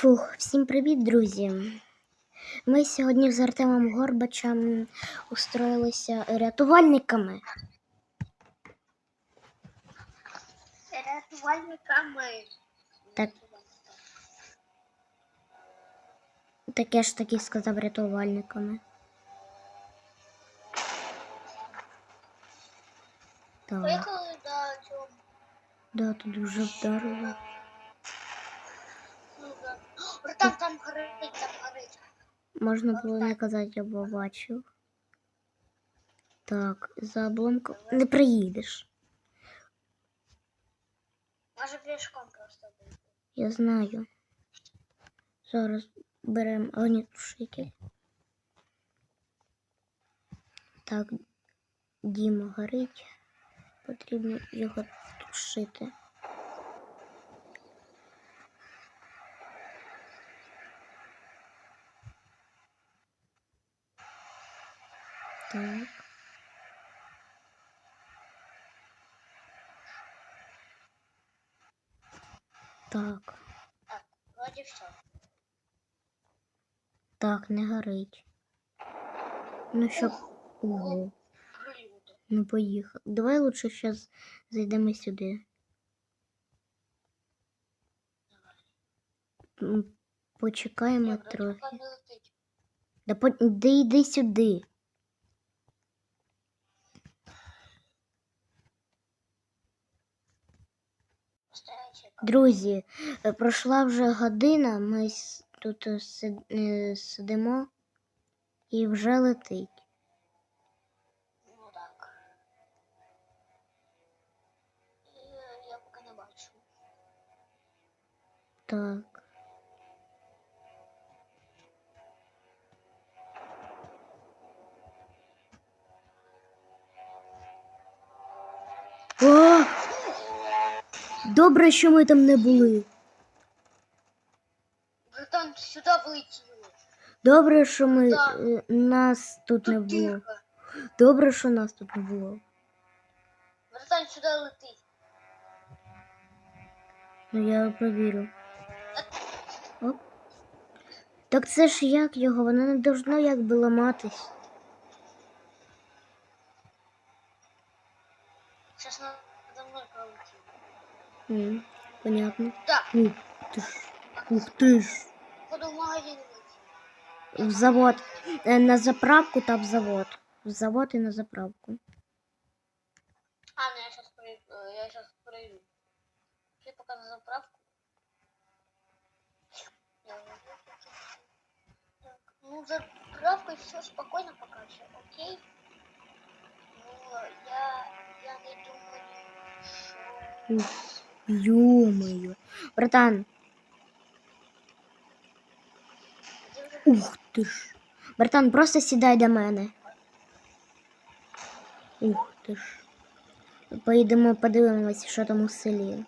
Фух, всім привіт, друзі. Ми сьогодні з Артемом Горбачем устроїлися рятувальниками. Рятувальниками. Так. Таке ж таки сказав рятувальниками. Так, Поїхали до цього. да, тут вже вдарило. Там, там горить, там горить. Можна було не казати, я б бачив. Так, за обломком не приїдеш. Може пішком просто буде. Я знаю. Зараз беремо огнетушитель. Так, Діма горить. Потрібно його тушити. Так. Так. Так, вроді все. Так, не горить. Ну що, ого, ну поїхав. Давай лучше зараз зайдемо сюди. Почекаємо трохи. Да по... де йди сюди. Просто я чекаю. Друзі, е, пройшла вже година, ми тут е, е, сидимо і вже летить. Ну так. Я поки не бачу. Так. О! Добре, що ми там не були. Братан, сюди влетіло. Добре, що ми е, нас тут не Тут було. тихо. Добре, що нас тут не було. Братан, сюди летить. Ну я повірю. Оп. Так це ж як його? Воно не должно якби ламатись. Зараз. Понятно. Так, Ух ти ж. Ух ти ж. в магазин летів. В завод. Е, На заправку та в завод. В завод і на заправку. А, ну я сейчас пройду. Я сейчас пройду. Ты пока на заправку. Так, ну заправкой все спокойно пока все, окей. Ну, я, я не думаю, что... Ё-моё. Братан, ух ти ж. Братан, просто сідай до мене. Ух ти ж. Поїдемо подивимося, що там у селі.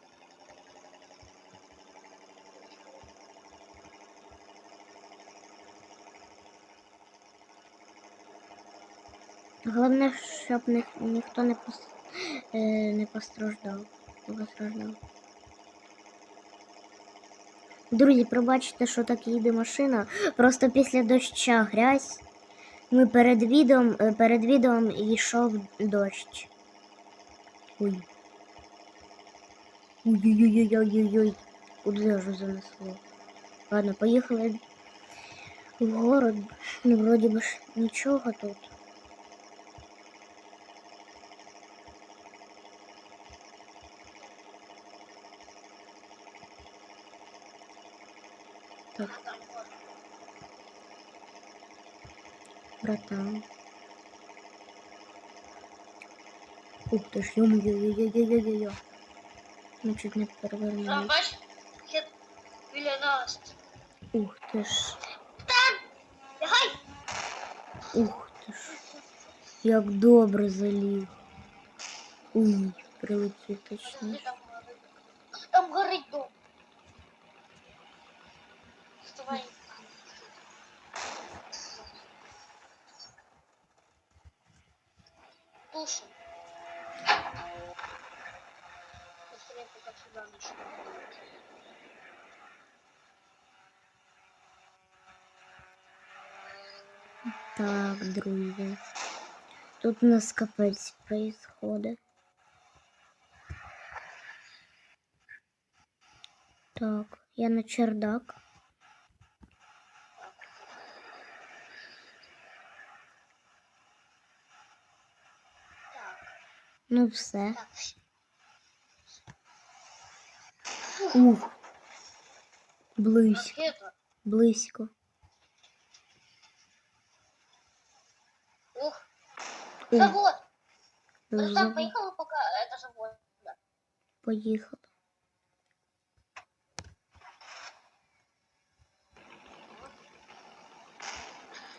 Головне, щоб ні, ніхто не, пос, е, не постраждав. Не. Друзі, пробачте, що так їде машина. Просто після доща грязь. Ми перед відео, е, перед відео йшов дощ. Ой. Ой-ой-ой-ой-ой-ой. Куди вже занесло? Ладно, поїхали в город. Ну, вроді ж нічого тут. Так, братан. Ух ти ж, йо-моє-йо-йо-йо-йо-йо. Ми чуть не Там, перевернули. бачиш, хід біля нас. Ух ти ж, Там! Лягай! ух ти ж. Як добре заліг. Ой, прилетів точно. Де там горить? Там горить дом. Вставай. Тушим. Быстрее, пока сюда начнем. Так, друзі. Тут у нас капець происходит. Так, я на чердак. Ну все. Ух. Близько, близько. Ух, Завод. вже Ну, поехала пока это завод. Да. поїхав.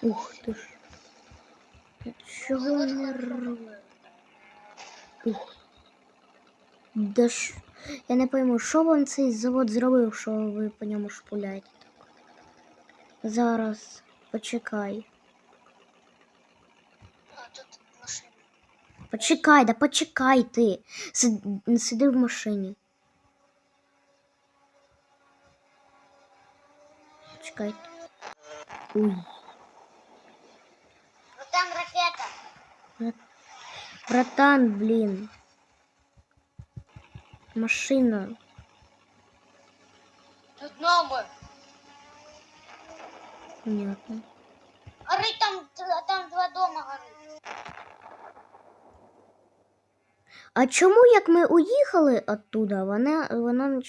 Ух ти ж. Та Чого не робить? Ух. Да ж, я не пойму, що вам цей завод зробив, що ви по ньому шпуляєте так. Зараз, почекай. Почекай, да почекай ти. Сид- Сиди в машині. Почекай. Ой. Вот там ракета. Братан, блін. Машина. Тут новый. Понятно. Горит там, там два дома А чому, як ми уїхали оттуда, вона, воно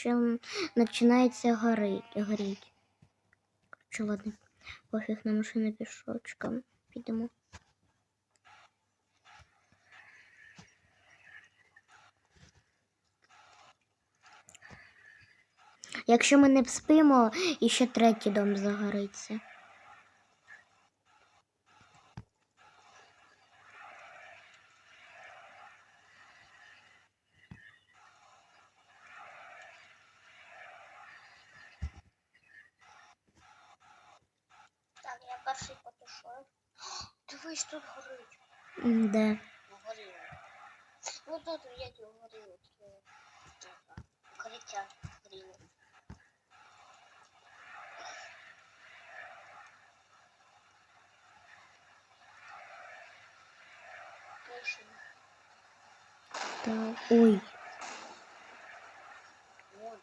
починається горіть? Короче, ладно, пофіг на машини пішочком. Підемо. Якщо ми не вспимо, і ще третій дом загориться. Так, я перший потушую. Дивись, тут горить. Де? Горіло. Ну тут я тебе горіло. Укриття горіло. Так. Ой. Вон.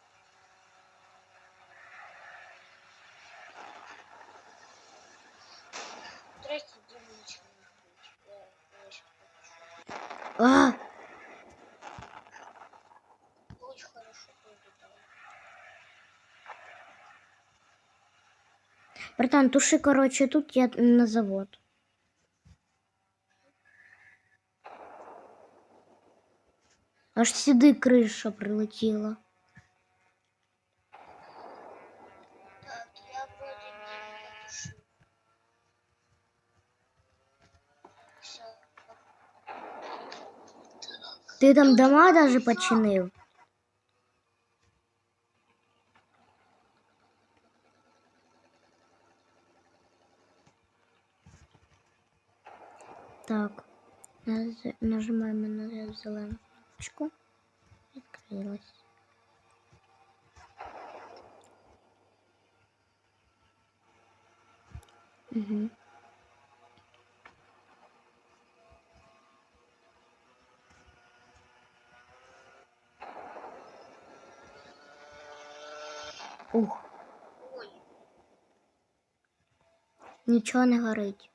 А! Очень хорошо. Братан, туши, короче, тут я на завод. Аж сюди криша прилетіла. Ти там дома даже починив. Так, нажимаємо на зелену кнопочку. Відкрилось. Угу. Ух, Ой, нічого не горить.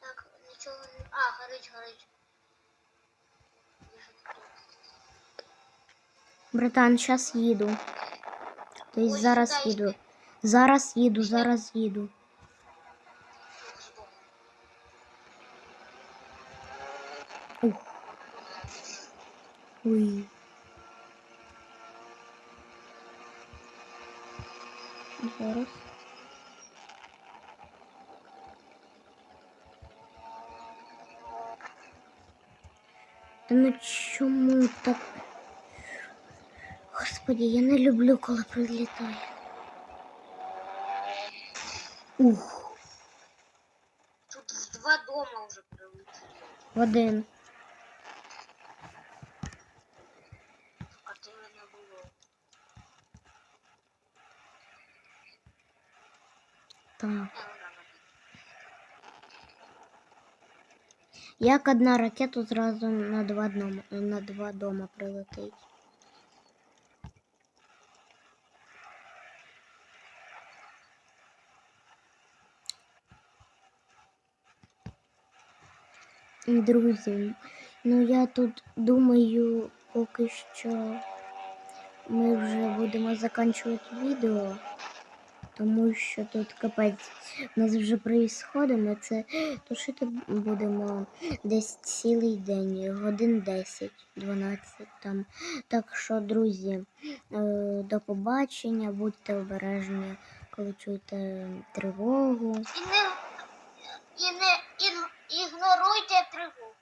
Так, ничего не... А, горить, горить. Братан, зараз їду. Тобто зараз їду. Зараз їду, зараз їду. Ух. Ой. Зараз. Та ну чому так? Господи, я не люблю, коли прилітає. Ух. Тут в два дома уже прилетело. Один. А ти не було. Так. Я вона Як одна ракета зразу на два дома, на два дома прилетить. Друзі, ну я тут думаю, поки що ми вже будемо закінчувати відео, тому що тут капець у нас вже проїсходить, ми це тушити будемо десь цілий день, годин 10, 12 там. Так що, друзі, е, до побачення, будьте обережні, коли чуєте тривогу. І не, і не ін- ігноруйте тривогу.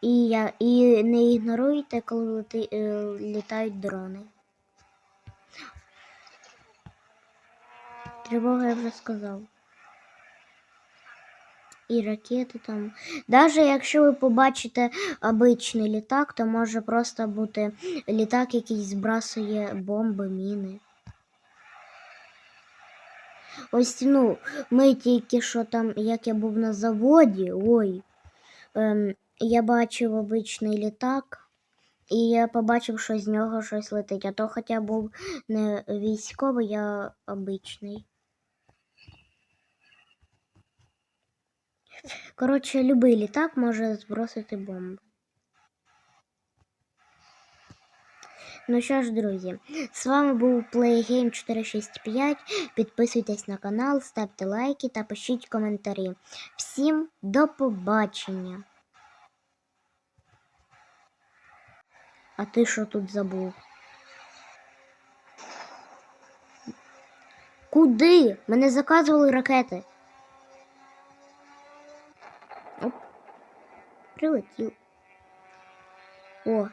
І, я, і не ігноруйте, коли лети, е, літають дрони. Тривога я вже сказав. І ракети там. Навіть якщо ви побачите обичний літак, то може просто бути літак, який збрасує бомби, міни. Ось ну, ми тільки що там, як я був на заводі, ой, ем, я бачив обичний літак, і я побачив, що з нього щось летить. А то хоча був не військовий, а обичний. Коротше, любий літак може збросити бомбу. Ну що ж, друзі, з вами був PlayGame 465. Підписуйтесь на канал, ставте лайки та пишіть коментарі. Всім до побачення. А ти що тут забув? Куди? Мене заказували ракети. Оп. Прилетів. О,